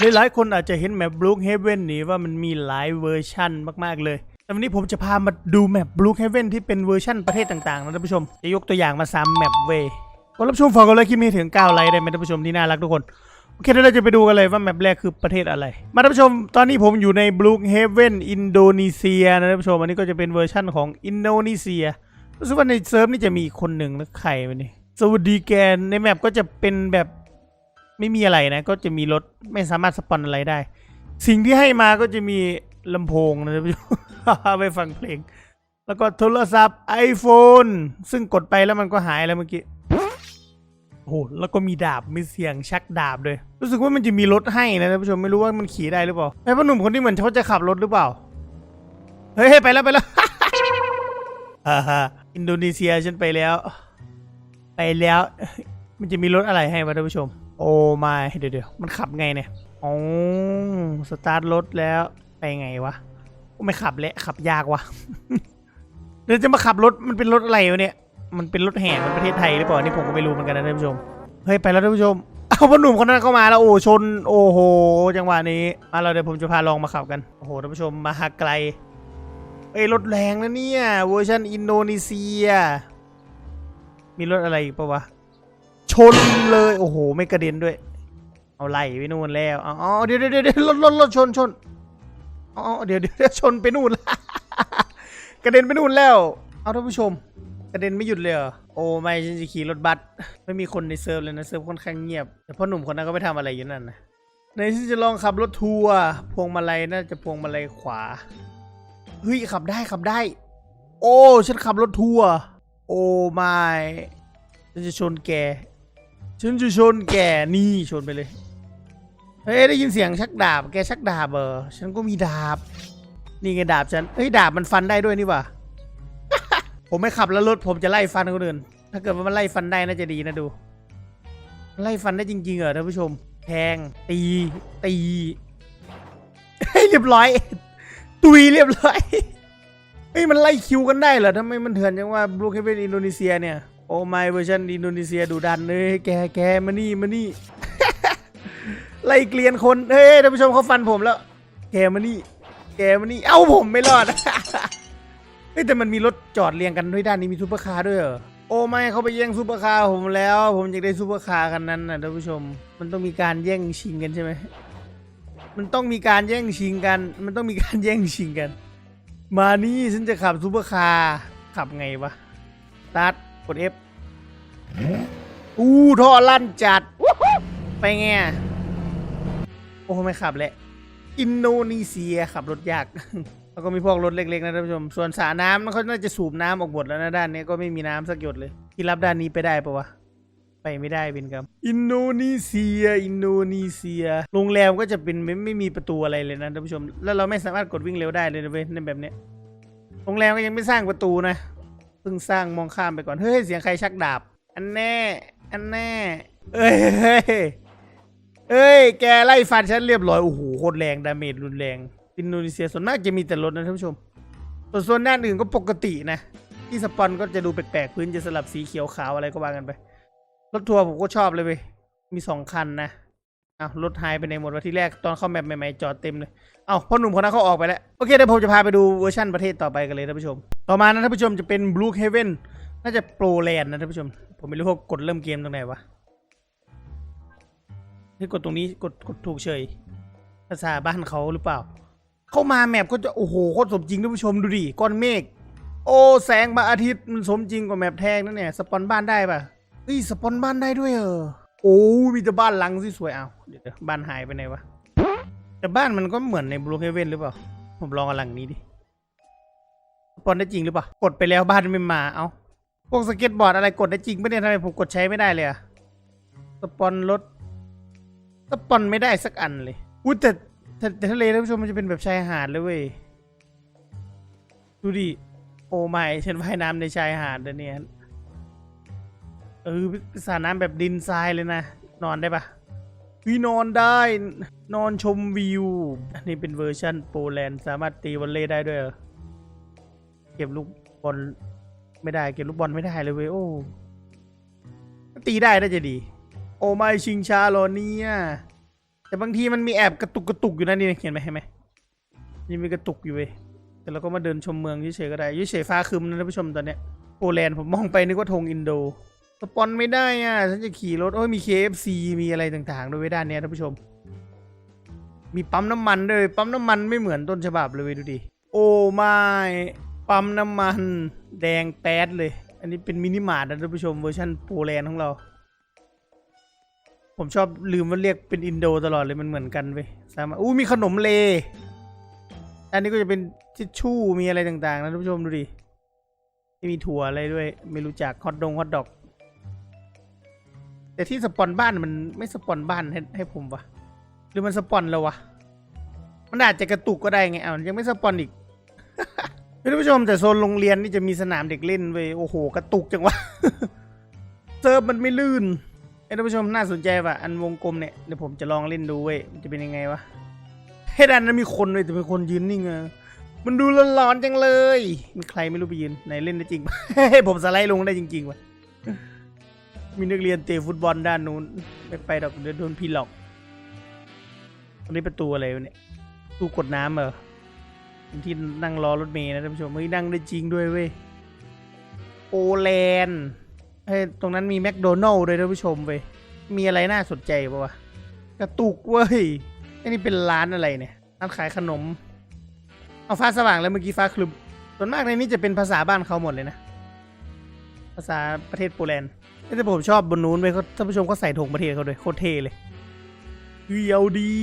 หลายๆคนอาจจะเห็นแมป Brook Haven นี่ว่ามันมีหลายเวอร์ชั่นมากๆเลย แต่วันนี้ผมจะพามาดูแมป Brook Haven ที่เป็นเวอร์ชั่นประเทศต่างๆนะท่านผู้ชม จะยกตัวอย่างมา3แมปเวก็รับชมฝากกดไลค์คลิปนี้ถึง9ไลค์ได้ไหมท่านผู้ชมที่น่ารักทุกคน โอเคเดี๋ยวเราจะไปดูกันเลยว่าแมปแรกคือประเทศอะไร มาท่านผู้ชม ตอนนี้ผมอยู่ใน Brook Haven อินโดนีเซียนะท่านผู้ชม อันนี้ก็จะเป็นเวอร์ชั่นของอินโดนีเซีย รู้สึกว่าในเซิร์ฟนี่จะมีคนหนึ่งนะใครวะนี่สวัสดีแกนในแมปก็จะเป็นแบบ ไม่มีอะไรนะ ก็จะมีรถไม่สามารถสปอนอะไรได้ สิ่งที่ให้มาก็จะมีลำโพงนะท่านผู้ชมไปฟังเพลง แล้วก็โทรศัพท์ iPhone ซึ่งกดไปแล้วมันก็หายแล้วเมื่อกี้โอ้โหแล้วก็มีดาบมีเสียงชักดาบด้วย รู้สึกว่ามันจะมีรถให้นะท่านผู้ชมไม่รู้ว่ามันขี่ได้หรือเปล่าไอ้พ่อหนุ่มคนนี้เหมือนเขาจะขับรถหรือเปล่า เฮ้ยไปแล้วไปแล้วฮ่าฮ่าอินโดนีเซียฉันไปแล้ว ไปแล้ว มันจะมีรถอะไรให้วะท่านผู้ชม โอ้ไม่เดี๋ยวเดี๋ยวมันขับไงเนี่ยอ๋อสตาร์ทรถแล้วไปไงวะไม่ขับแล้วขับยากวะเดี๋ยวจะมาขับรถมันเป็นรถอะไรวะเนี่ยมันเป็นรถแห่มันประเทศไทยหรือเปล่านี่ผมก็ไม่รู้เหมือนกันนะท่านผู้ชมเฮ้ยไปแล้วท่านผู้ชมเอาพ่อหนุ่มคนนั้นเข้ามาแล้วโอ้ชนโอ้โหจังหวะนี้มาเราเดี๋ยวผมจะพาลองมาขับกันโอ้โหท่านผู้ชมมาหาไกลเอ้ยรถแรงนะเนี่ยเวอร์ชันอินโดนีเซีย มีรถอะไรอีกปะวะ ชนเลยโอ้โหไม่กระเด็นด้วย เอาไล่ไปนู่นแล้วอ๋อเดี๋ยวเดี๋ยวเดี๋ยวรถรถรถชนชนอ๋อเดี๋ยวเดี๋ยวชนไปนู่นกระเด็นไปนู่นแล้ว เอาท่านผู้ชม กระเด็นไม่หยุดเลยโอ้ไม่ฉันจะขี่รถบัสไม่มีคนในเซิร์ฟเลยนะเซิร์ฟค่อนข้างเงียบแต่พ่อหนุ่มคนนั้นก็ไปทำอะไรอยู่นั่นนะในที่จะลองขับรถทัวร์พวงมาลัยน่าจะพวงมาลัยขวาเฮ้ยขับได้ขับได้ โอ้ฉันขับรถทัวร์โอ้ไม่ฉันจะชนแก ฉันจะชนแกนี่ชนไปเลย เฮ้ยได้ยินเสียงชักดาบ แกชักดาบเออฉันก็มีดาบ นี่ไงดาบฉัน เฮ้ยดาบมันฟันได้ด้วยนี่ว่าผมไม่ขับแล้วรถผมจะไล่ฟันคนอื่น ถ้าเกิดว่ามันไล่ฟันได้น่าจะดีนะดู ไล่ฟันได้จริงๆเหรอท่านผู้ชม แทง ตี ตีเฮ้ยเรียบร้อย ตุยเรียบร้อยเฮ้ยมันไล่คิวกันได้เหรอทำไมมันเถื่อนจังว่าบลูเคเวนอินโดนีเซียเนี่ย โอ้ไม่เวอร์ชันอินโดนีเซียดูดันเลยแกแกมานี่มานี่ไล่เกลียนคนเฮ้ยท่านผู้ชมเขาฟันผมแล้ว แกมานี่ แกมานี่ เอ้าผมไม่รอดเฮ้ยแต่มันมีรถจอดเรียงกันด้วยด้านนี้มีซูเปอร์คาร์ด้วยเหรอโอ้ไม่เขาไปแย่งซูเปอร์คาร์ผมแล้ว ผมอยากได้ซูเปอร์คาร์คันนั้นนะท่านผู้ชม มันต้องมีการแย่งชิงกันใช่ไหมมันต้องมีการแย่งชิงกัน มันต้องมีการแย่งชิงกัน มานี่ฉันจะขับซูเปอร์คาร์ขับไงวะสตาร์ทก ด F อู้ท่อลั่นจัด ไปไงโอ้ไม่ขับแหละอินโดนีเซียขับรถยาก แล้วก็มีพวกรถเล็กๆนะท่านผู้ชม ส่วนสระน้ำเขาน่าจะสูบน้ำออกหมดแล้วนะด้านนี้ก็ไม่มีน้ำสักหยดเลย ที่รับด้านนี้ไปได้ปะวะไปไม่ได้เป็นครับ อินโดนีเซีย อินโดนีเซีย โรงแรมก็จะเป็นไม่ไม่มีประตูอะไรเลยนะท่านผู้ชม แล้วเราไม่สามารถกดวิ่งเร็วได้เลยนะเว้ยในแบบเนี้ย โรงแรมก็ยังไม่สร้างประตูนะ เพิ่งสร้างมองข้ามไปก่อน เฮ้ย เสียงใครชักดาบ อันแน่ อันแน่ เอ้ยเฮ้ยเอ้ย แกไล่ฟันฉันเรียบร้อย โอ้โห โคตรแรง ดาเมจรุนแรง อินโดนีเซียส่วนมากจะมีแต่รถนะท่านผู้ชม ส่วนโซนด้านอื่นก็ปกตินะ ที่สปอนก็จะดูแปลกๆ พื้นจะสลับสีเขียวขาวอะไรก็ว่ากันไป รถทัวร์ผมก็ชอบเลยเว้ย มีสองคันนะ อ้าวรถหายไปในหมดวันที่แรกตอนเข้าแมปใหม่ๆจอดเต็มเลยเอ้าพ่อหนุ่มคนนั้นเขาออกไปแล้วโอเคเดี๋ยวผมจะพาไปดูเวอร์ชันประเทศต่อไปกันเลยท่านผู้ชม ต่อมานะท่านผู้ชมจะเป็น Blue Heaven น่าจะโปรแลนด์นะท่านผู้ชม ผมไม่รู้ว่ากดเริ่มเกมตรงไหนวะที่กดตรงนี้กดกดถูกเฉย ภาษาบ้านเขาหรือเปล่า เข้ามาแมปก็จะโอ้โหโคตรสมจริงท่านผู้ชมดูดิก้อนเมฆโอ้แสงพระอาทิตย์มันสมจริงกว่าแมปแทงนั่นเนี่ยสปอนบ้านได้ปะเฮ้ยสปอนบ้านได้ด้วยเออ โอ้มีแต่บ้านหลังที่สวยเอาเดี๋ยวๆบ้านหายไปไหนวะแต่บ้านมันก็เหมือนในบลูเฮเว่นหรือเปล่า ผมลองเอาหลังนี้ดิสปอนได้จริงหรือเปล่ากดไปแล้วบ้านไม่มาเอาพวกสเก็ตบอร์ดอะไรกดได้จริงไม่ได้ทำไมผมกดใช้ไม่ได้เลยอะสปอนรถสปอนไม่ได้สักอันเลยอุ้ยแต่แต่แต่ทะเลท่านผู้ชมมันจะเป็นแบบชายหาดเลยเว้ยดูดิโอ้ไม่ฉันว่ายน้ำในชายหาดเลยเนี่ย เออสระน้ำแบบดินทรายเลยนะ นอนได้ปะวินอนได้ นอนชมวิว อันนี้เป็นเวอร์ชันโปแลนด์ สามารถตีวอลเลย์ได้ด้วยเหรอ เก็บลูกบอลไม่ได้ เก็บลูกบอลไม่ได้เลยเว้ยโอ้ตีได้น่าจะดี โอ้ไม่ชิงชาเหรอเนี่ยแต่บางทีมันมีแอบกระตุกกระตุกอยู่นะนี่เห็นไหมเห็นไหมยังมีกระตุกอยู่เว้ยแต่เราก็มาเดินชมเมืองเฉยๆก็ได้เฉยๆฟ้าครึมนะท่านผู้ชมตอนเนี้ยโปแลนด์ผมมองไปนึกว่าธงอินโด สปอนไม่ได้อะ ฉันจะขี่รถ โอ้ยมี KFC มีอะไรต่างๆ ด้วยด้านเนี้ยท่านผู้ชม มีปั๊มน้ำมันด้วย ปั๊มน้ำมันไม่เหมือนต้นฉบับเลยเว้ยดูดิ โอ้ไม่ปั๊มน้ำมันแดงแป๊ดเลย อันนี้เป็นมินิมาร์ทนะท่านผู้ชมเวอร์ชันโปแลนด์ของเรา ผมชอบลืมว่าเรียกเป็นอินโดตลอดเลยมันเหมือนกันเว้ยสามารถอู้มีขนมเล อันนี้ก็จะเป็นทิชชู่มีอะไรต่างๆ นะท่านผู้ชมดูดิมีถั่วอะไรด้วย ไม่รู้จักฮอตดงฮอตดอก แต่ที่สปอนบ้านมันไม่สปอนบ้านให้ให้ผมวะหรือมันสปอนแล้ววะมันอาจจะกระตุกก็ได้ไงเอายังไม่สปอนอีกท่านผู้ชมแต่โซนโรงเรียนนี่จะมีสนามเด็กเล่นเว้ยโอ้โหกระตุกจังวะเซิร์ฟมันไม่ลื่นท่านผู้ชมน่าสนใจว่ะอันวงกลมเนี่ยเดี๋ยวผมจะลองเล่นดูเว้ยมันจะเป็นยังไงวะให้ด้านนั้นมีคนเลยแต่เป็นคนยืนนิ่งอะมันดูร้อนๆจังเลย มีใครไม่รู้ไปยืนไหนเล่นได้จริงผมสไลด์ลงได้จริงๆวะ มีนักเรียนเตะฟุตบอลด้านนู้นไม่ไปดอกเดี๋ยวโดนพี่หลอกตรงนี้ประตูอะไรวะเนี่ยตู้กดน้ำเหรอที่นั่งรอรถเมล์นะท่านผู้ชมเฮ้ยนั่งได้จริงด้วยเว้ยโอแลนด์เฮ้ยตรงนั้นมีแมคโดนัลด์ด้วยท่านผู้ชมเว้ยมีอะไรน่าสนใจปะวะกระตุกเว้ยไอ้นี่เป็นร้านอะไรเนี่ยร้านขายขนม เอาฟ้าสว่างแล้วเมื่อกี้ฟ้าคลึมส่วนมากในนี้จะเป็นภาษาบ้านเขาหมดเลยนะ ภาษาประเทศโปแลนด์ แต่ผมชอบบนนู้นเว้ยเขาท่านผู้ชมก็ใส่ธงประเทศเขาด้วยโคตรเท่เลยเรียวดี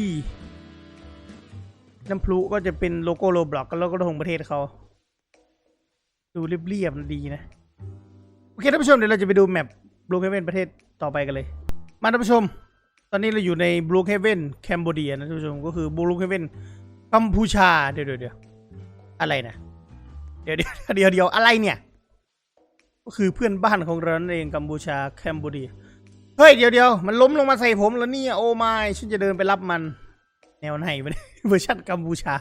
น้ำพลุก็จะเป็นโลโก้โลบล็อกแล้วก็ธงประเทศเขา ดูเรียบๆดีนะ โอเคท่านผู้ชมเดี๋ยวเราจะไปดูแมปบลูเฮเวนประเทศต่อไปกันเลย มาท่านผู้ชม ตอนนี้เราอยู่ในบลูเฮเวนแคนเบเดียนะท่านผู้ชมก็คือบลูเฮเวนกัมพูชาเดี๋ยวเดี๋ยวเดี๋ยวอะไรนะ เดี๋ยวเดี๋ยวเดี๋ยวเดี๋ยวอะไรเนี่ย ก็คือเพื่อนบ้านของเรานั่นเองกัมพูชาแคนเบเดียเฮ้ยเดี๋ยวเดียวมันล้มลงมาใส่ผมแล้วเนี่ยโอ้ไม่ฉันจะเดินไปรับมัน แนวไหนเนี่ยเวอร์ชันกัมพูชา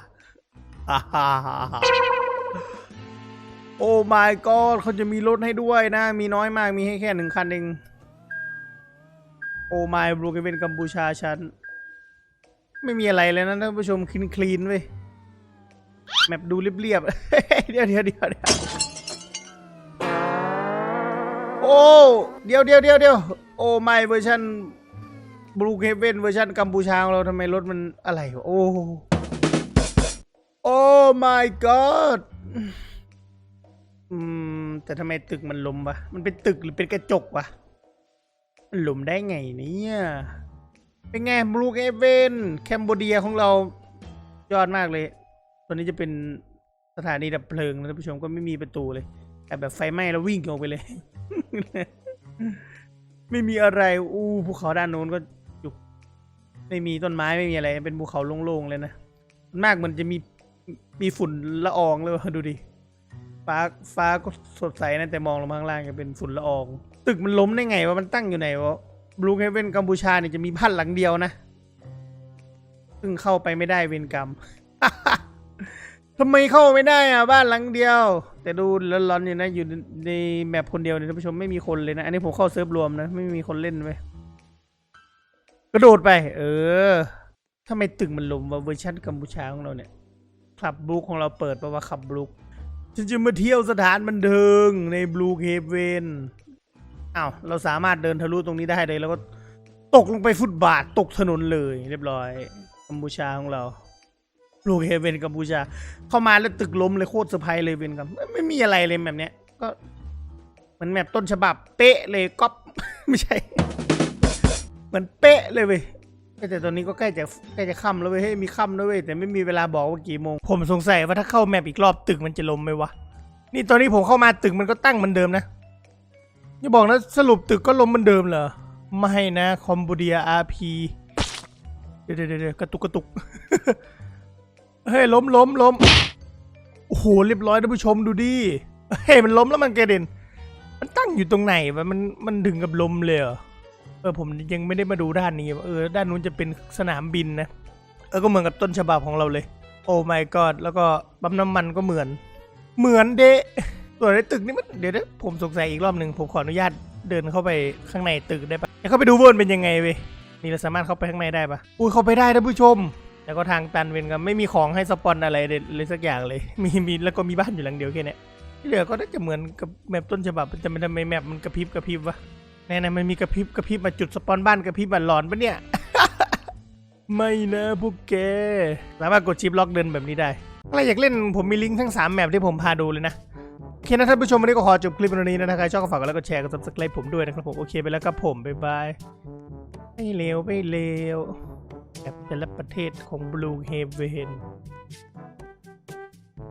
โอ้ my god เขาจะมีรถให้ด้วยนะ มีน้อยมากมีให้แค่หนึ่งคันเองโอ้ my บรูกเป็นกัมพูชาฉัน ไม่มีอะไรเลยนะท่านผู้ชมคลีนคลีนๆเว้ยแมปดูเรียบๆเดี๋ยวเดี๋ยวเดี๋ยวเดี๋ยว โอ้ เดี๋ยวเดี๋ยวเดี๋ยวเดี๋ยวโอ้ my เวอร์ชันบลูเฮเวนเวอร์ชันกัมพูชาของเราทำไมรถมันอะไรโอ้โอ้ my god อืม แต่ทำไมตึกมันลมวะ มันเป็นตึกหรือเป็นกระจกวะ มันลมได้ไงเนี่ย เป็นไงบลูเฮเวนแคมโบเดียของเรายอดมากเลยตัวนี้จะเป็นสถานีดับเพลิงนะท่านผู้ชมก็ไม่มีประตูเลย แต่แบบไฟไหม้แล้ววิ่งออกไปเลย ไม่มีอะไร อู้ภูเขาด้านโน้นก็อยู่ไม่มีต้นไม้ไม่มีอะไร เป็นภูเขาโล่งๆเลยนะส่วนมากมันจะมีมีฝุ่นละอองเลยวะดูดิฟ้าฟ้าก็สดใสนะแต่มองลงมาข้างล่างจะเป็นฝุ่นละออง ตึกมันล้มได้ไงวะมันตั้งอยู่ไหนวะบลูเฮเวนกัมพูชาเนี่ยจะมีบ้านหลังเดียวนะ ซึ่งเข้าไปไม่ได้เวรกรรม ทำไมเข้าไม่ได้อะบ้านหลังเดียว แต่ดูร้อนๆอยู่นะอยู่ในแมปคนเดียวเนี่ยท่านผู้ชมไม่มีคนเลยนะ อันนี้ผมเข้าเซิร์ฟรวมนะ ไม่มีคนเล่นไว้ยกระโดดไป เออทำไมตึกมันลมวะเวอร์ชันกัมพูชาของเราเนี่ยคลับบลูของเราเปิดปะว่าคลับบลูฉันจะมาเที่ยวสถานบันเทิงในบลูเฮเวนอ้าวเราสามารถเดินทะลุตรงนี้ได้เลย แล้วก็ตกลงไปฟุตบาทตกถนนเลย เรียบร้อยกัมพูชาของเรา ลูกเฮเวนกัมพูชา เข้ามาแล้วตึกล้มเลยโคตรเซอร์ไพรส์เลยเวนกัมไม่ไม่มีอะไรเลยแบบเนี้ย ก็เหมือนแมปต้นฉบับ เป๊ะเลยก๊อปไม่ใช่ เหมือนเป๊ะเลยเว้ยแต่ตอนนี้ก็ใกล้จะใกล้จะค่ำแล้วเว้ยเฮ้ยมีค่ำแล้วเว้ยแต่ไม่มีเวลาบอกว่ากี่โมง ผมสงสัยว่าถ้าเข้าแมปอีกรอบตึกมันจะล้มไหมวะนี่ตอนนี้ผมเข้ามาตึกมันก็ตั้งเหมือนเดิมนะอย่าบอกนะสรุปตึกก็ล้มเหมือนเดิมเหรอไม่นะคอมบูเดียอาร์พีเดี๋ยวเดี๋ยวเดี๋ยวกระตุกกระตุก เฮ้ยล้มล้มล้มโอ้โหเรียบร้อยท่านผู้ชมดูดิเฮ้ยมันล้มแล้วมันกระเด็น มันตั้งอยู่ตรงไหนวะมันมันดึงกับลมเลยเหรอเออผมยังไม่ได้มาดูด้านนี้เออด้านนู้นจะเป็นสนามบินนะเออก็เหมือนกับต้นฉบับของเราเลย โอ้ my god แล้วก็ปั๊มน้ำมันก็เหมือน เหมือนเดะตัวในตึกนี่มันเดี๋ยวนะผมสงสัยอีกรอบหนึ่งผมขออนุญาตเดินเข้าไปข้างในตึกได้ปะเข้าไปดูวนเป็นยังไงเว้ยนี่เราสามารถเข้าไปข้างในได้ปะอุ้ยเข้าไปได้ท่านผู้ชม แล้วก็ทางตันเวนกันไม่มีของให้สปอนอะไรเลยสักอย่างเลย มีมีแล้วก็มีบ้านอยู่หลังเดียวแค่นี้ที่เหลือก็น่าจะเหมือนกับแมปต้นฉบับแต่ไม่ทำไมแมปมันกระพริบกระพริบวะแน่ๆมันมีกระพริบกระพริบมาจุดสปอนบ้านกระพริบบันหลอนปะเนี่ย ไม่นะพวกแกสามารถกดชิปล็อกเดินแบบนี้ได้ใครอยากเล่นผมมีลิงก์ทั้ง 3 แมปที่ผมพาดูเลยนะโอเคนะท่านผู้ชมวันนี้ก็ขอจบคลิปวันนี้นะถ้าใครชอบก็ฝากกดไลค์กดแชร์กด subscribe ผมด้วยนะครับผมโอเคไปแล้วครับผมบ๊ายบายไม่เลวไม่เลว แบบแต่ละประเทศของบลูเฮเวน